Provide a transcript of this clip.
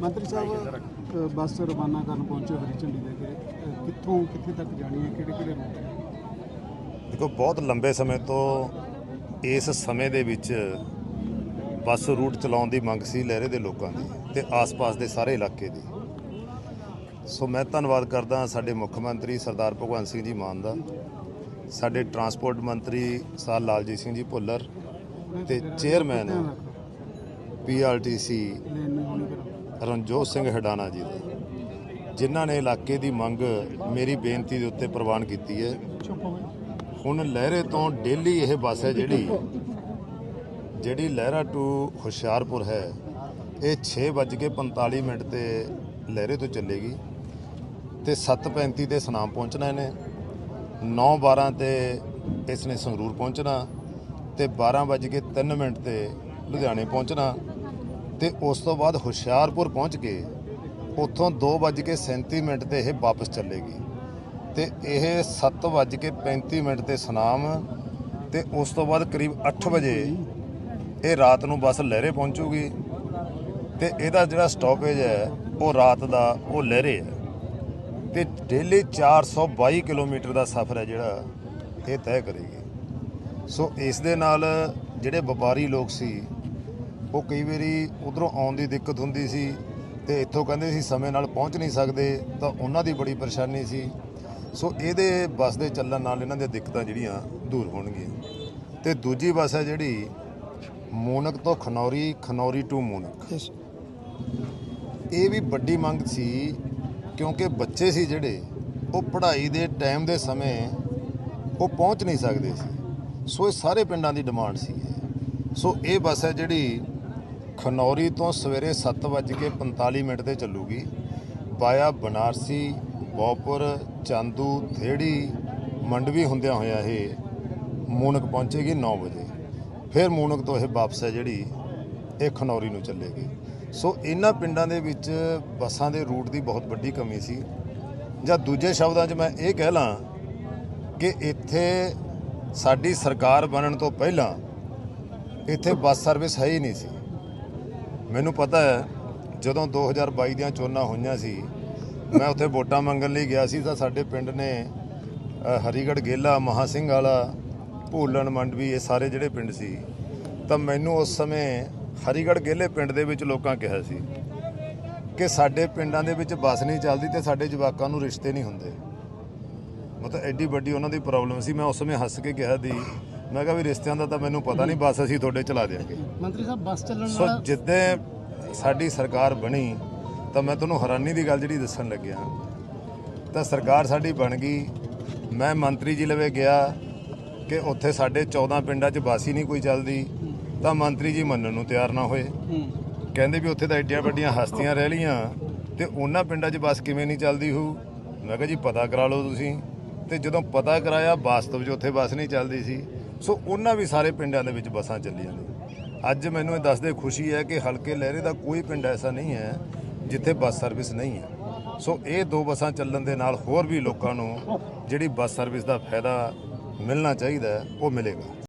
ਮੰਤਰੀ ਸਾਹਿਬ ਬੱਸ ਰਵਾਨਾ ਕਰਨ ਪਹੁੰਚੇ ਹਰੀ ਝੰਡੀ ਦੇ ਕੇ ਕਿੱਥੋਂ ਕਿੱਥੇ ਤੱਕ ਜਾਣੀ ਹੈ ਕਿਹੜੇ ਕਿਹੜੇ ਰੂਟ ਦੇਖੋ ਬਹੁਤ ਲੰਬੇ ਸਮੇਂ ਤੋਂ ਇਸ ਸਮੇਂ ਦੇ ਵਿੱਚ ਬੱਸ ਰੂਟ ਚਲਾਉਣ ਦੀ ਮੰਗ ਸੀ ਲਹਿਰੇ ਦੇ ਲੋਕਾਂ ਦੀ ਤੇ ਆਸ-ਪਾਸ ਦੇ ਸਾਰੇ ਇਲਾਕੇ ਦੀ। ਸੋ ਮੈਂ ਧੰਨਵਾਦ ਕਰਦਾ ਸਾਡੇ ਮੁੱਖ ਮੰਤਰੀ ਸਰਦਾਰ ਭਗਵੰਤ ਸਿੰਘ ਜੀ ਮਾਨ ਦਾ ਸਾਡੇ ਟਰਾਂਸਪੋਰਟ ਮੰਤਰੀ ਸਰ ਲਾਲਜੀਤ ਸਿੰਘ ਜੀ ਭੁੱਲਰ ਤੇ ਚੇਅਰਮੈਨ ਪੀਆਰਟੀਸੀ ਰਣਜੋਤ ਸਿੰਘ ਹਡਾਣਾ ਜੀ ਦਾ ਜਿਨ੍ਹਾਂ ਨੇ ਇਲਾਕੇ ਦੀ ਮੰਗ ਮੇਰੀ ਬੇਨਤੀ ਦੇ ਉੱਤੇ ਪ੍ਰਵਾਨ ਕੀਤੀ ਹੈ। ਹੁਣ ਲਹਿਰੇ ਤੋਂ ਡੇਲੀ ਇਹ ਬੱਸ ਹੈ ਜਿਹੜੀ ਜਿਹੜੀ ਲਹਿਰਾ ਟੂ ਹੁਸ਼ਿਆਰਪੁਰ ਹੈ, ਇਹ 6:45 ਮਿੰਟ ਤੇ ਲਹਿਰੇ ਤੋਂ ਚੱਲੇਗੀ ਤੇ 7:35 ਤੇ ਸਨਾਮ ਪਹੁੰਚਣਾ ਇਹਨੇ 9:12 ਤੇ ਇਸ ਨੇ ਸੰਗਰੂਰ ਪਹੁੰਚਣਾ ਤੇ 12:03 ਮਿੰਟ ਤੇ ਲੁਧਿਆਣੇ ਪਹੁੰਚਣਾ ਤੇ ਉਸ ਤੋਂ ਬਾਅਦ ਹੁਸ਼ਿਆਰਪੁਰ ਪਹੁੰਚ ਕੇ ਉੱਥੋਂ 2:37 ਮਿੰਟ ਤੇ ਇਹ ਵਾਪਸ ਚੱਲੇਗੀ। ਤੇ ਇਹ 7:35 ਮਿੰਟ ਤੇ ਸੁਨਾਮ ਤੇ ਉਸ ਤੋਂ ਬਾਅਦ ਕਰੀਬ 8 ਵਜੇ ਇਹ ਰਾਤ ਨੂੰ ਬੱਸ ਲਹਿਰੇ ਪਹੁੰਚੂਗੀ। ਤੇ ਇਹਦਾ ਜਿਹੜਾ ਸਟਾਪੇਜ ਹੈ, ਉਹ ਰਾਤ ਦਾ ਉਹ ਲਹਿਰੇ ਹੈ। ਤੇ ਡੇਲੀ 422 ਕਿਲੋਮੀਟਰ ਦਾ ਸਫ਼ਰ ਹੈ ਜਿਹੜਾ ਇਹ ਤੈਅ ਕਰੇਗੀ। ਸੋ ਇਸ ਦੇ ਨਾਲ ਜਿਹੜੇ ਵਪਾਰੀ ਲੋਕ ਸੀ ਉਹ ਕਈ ਵਾਰੀ ਉਧਰੋਂ ਆਉਣ ਦੀ ਦਿੱਕਤ ਹੁੰਦੀ ਸੀ ਤੇ ਇੱਥੋਂ ਕਹਿੰਦੇ ਸੀ ਸਮੇਂ ਨਾਲ ਪਹੁੰਚ ਨਹੀਂ ਸਕਦੇ ਤਾਂ ਉਹਨਾਂ ਦੀ ਬੜੀ ਪਰੇਸ਼ਾਨੀ ਸੀ। ਸੋ ਇਹਦੇ ਬੱਸ ਦੇ ਚੱਲਣ ਨਾਲ ਇਹਨਾਂ ਦੀਆਂ ਦਿੱਕਤਾਂ ਜਿਹੜੀਆਂ ਦੂਰ ਹੋਣਗੀਆਂ। ਤੇ ਦੂਜੀ ਬੱਸ ਹੈ ਜਿਹੜੀ ਮੂਨਕ ਤੋਂ ਖਨੌਰੀ ਖਨੌਰੀ ਟੂ ਮੂਨਕ। ਇਹ ਵੀ ਵੱਡੀ ਮੰਗ ਸੀ ਕਿਉਂਕਿ ਬੱਚੇ ਸੀ ਜਿਹੜੇ ਉਹ ਪੜ੍ਹਾਈ ਦੇ ਟਾਈਮ ਦੇ ਸਮੇਂ ਉਹ ਪਹੁੰਚ ਨਹੀਂ ਸਕਦੇ ਸੀ। ਸੋ ਇਹ ਸਾਰੇ ਪਿੰਡਾਂ ਦੀ ਡਿਮਾਂਡ ਸੀ। ਸੋ ਇਹ ਬੱਸ ਹੈ ਜਿਹੜੀ ਖਨੌਰੀ ਤੋਂ ਸਵੇਰੇ 7:45 ਮਿੰਟ ਤੇ ਚੱਲੂਗੀ। ਵਾਇਆ ਬਨਾਰਸੀ, ਬੋਪੁਰ, ਚਾਂਦੂ, ਥੇੜੀ, ਮੰਡਵੀ ਹੁੰਦਿਆਂ ਹੋਇਆ ਇਹ ਮੂਨਕ ਪਹੁੰਚੇਗੀ 9 ਵਜੇ। ਫਿਰ ਮੂਨਕ ਤੋਂ ਇਹ ਵਾਪਸ ਹੈ ਜਿਹੜੀ ਇਹ ਖਨੌਰੀ ਨੂੰ ਚੱਲੇਗੀ। ਸੋ ਇਹਨਾਂ ਪਿੰਡਾਂ ਦੇ ਵਿੱਚ ਬੱਸਾਂ ਦੇ ਰੂਟ ਦੀ ਬਹੁਤ ਵੱਡੀ ਕਮੀ ਸੀ। ਜਾਂ ਦੂਜੇ ਸ਼ਬਦਾਂ 'ਚ ਮੈਂ ਇਹ ਕਹਿ ਲਾਂ ਕਿ ਇੱਥੇ ਸਾਡੀ ਸਰਕਾਰ ਬਣਨ ਤੋਂ ਪਹਿਲਾਂ ਇੱਥੇ ਬੱਸ ਸਰਵਿਸ ਹੈ ਹੀ ਨਹੀਂ ਸੀ। ਮੈਨੂੰ ਪਤਾ ਹੈ ਜਦੋਂ 2022 ਦੀਆਂ ਚੋਣਾਂ ਹੋਈਆਂ ਸੀ ਮੈਂ ਉੱਥੇ ਵੋਟਾਂ ਮੰਗਣ ਲਈ ਗਿਆ ਸੀ ਤਾਂ ਸਾਡੇ ਪਿੰਡ ਨੇ ਅ, ਹਰੀਗੜ੍ਹ ਗੇਲਾ ਮਹਾ ਸਿੰਘ ਵਾਲਾ ਭੂਲਣ ਮੰਡਵੀ ਇਹ ਸਾਰੇ ਜਿਹੜੇ ਪਿੰਡ ਸੀ ਤਾਂ ਮੈਨੂੰ ਉਸ ਸਮੇਂ ਹਰੀਗੜ੍ਹ ਗੇਲੇ ਪਿੰਡ ਦੇ ਵਿੱਚ ਲੋਕਾਂ ਕਿਹਾ ਸੀ ਕਿ ਸਾਡੇ ਪਿੰਡਾਂ ਦੇ ਵਿੱਚ ਬੱਸ ਨਹੀਂ ਚੱਲਦੀ ਤੇ ਸਾਡੇ ਜਵਾਕਾਂ ਨੂੰ ਰਿਸ਼ਤੇ ਨਹੀਂ ਹੁੰਦੇ। ਮਤਲਬ ਐਡੀ ਵੱਡੀ ਉਹਨਾਂ ਦੀ ਪ੍ਰੋਬਲਮ ਸੀ ਮੈਂ ਉਸ ਸਮੇਂ ਹੱਸ ਕੇ ਕਿਹਾ ਦੀ ਮੈਂ ਕਿਹਾ ਵੀ ਰਿਸ਼ਤਿਆਂ ਦਾ ਤਾਂ ਮੈਨੂੰ ਪਤਾ ਨਹੀਂ ਬੱਸ ਅਸੀਂ ਤੁਹਾਡੇ ਚਲਾ ਦਿਆਂਗੇ। ਮੰਤਰੀ ਸਾਹਿਬ ਬੱਸ ਚੱਲਣ ਸੋ ਵਾਲਾ ਜਿੱਦਾਂ ਸਾਡੀ ਸਰਕਾਰ ਬਣੀ ਤਾਂ ਮੈਂ ਤੁਹਾਨੂੰ ਹੈਰਾਨੀ ਦੀ ਗੱਲ ਜਿਹੜੀ ਦੱਸਣ ਲੱਗਿਆ। ਤਾਂ ਸਰਕਾਰ ਸਾਡੀ ਬਣ ਗਈ। ਮੈਂ ਮੰਤਰੀ ਜੀ ਲਵੇ ਗਿਆ ਕਿ ਉੱਥੇ ਸਾਡੇ 14 ਪਿੰਡਾਂ 'ਚ ਬੱਸ ਹੀ ਨਹੀਂ ਕੋਈ ਚੱਲਦੀ। ਤਾਂ ਮੰਤਰੀ ਜੀ ਮੰਨਣ ਨੂੰ ਤਿਆਰ ਨਾ ਹੋਏ। ਕਹਿੰਦੇ ਵੀ ਉੱਥੇ ਤਾਂ ਐਡੀਆਂ ਵੱਡੀਆਂ ਹਸਤੀਆਂ ਰਹਿ ਲੀਆਂ ਤੇ ਉਹਨਾਂ ਪਿੰਡਾਂ 'ਚ ਬੱਸ ਕਿਵੇਂ ਨਹੀਂ ਚੱਲਦੀ ਹੋਊ ਮੈਂ ਕਿਹਾ ਜੀ ਪਤਾ ਕਰਾ ਲਓ ਤੁਸੀਂ। ਤੇ ਜਦੋਂ ਪਤਾ ਕਰਾਇਆ ਵਾਸਤਵ 'ਚ ਉੱਥੇ ਬੱਸ ਨਹੀਂ ਚੱਲਦੀ ਸੀ। ਸੋ ਉਹਨਾਂ ਵੀ ਸਾਰੇ ਪਿੰਡਾਂ ਦੇ ਵਿੱਚ ਬੱਸਾਂ ਚੱਲੀਆਂ ਨੇ। ਅੱਜ ਮੈਨੂੰ ਇਹ ਦੱਸਦੇ ਖੁਸ਼ੀ ਹੈ ਕਿ ਹਲਕੇ ਲਹਿਰੇ ਦਾ ਕੋਈ ਪਿੰਡ ਐਸਾ ਨਹੀਂ ਹੈ ਜਿੱਥੇ ਬੱਸ ਸਰਵਿਸ ਨਹੀਂ ਹੈ। ਸੋ ਇਹ ਦੋ ਬੱਸਾਂ ਚੱਲਣ ਦੇ ਨਾਲ ਹੋਰ ਵੀ ਲੋਕਾਂ ਨੂੰ ਜਿਹੜੀ ਬੱਸ ਸਰਵਿਸ ਦਾ ਫਾਇਦਾ ਮਿਲਣਾ ਚਾਹੀਦਾ ਉਹ ਮਿਲੇਗਾ।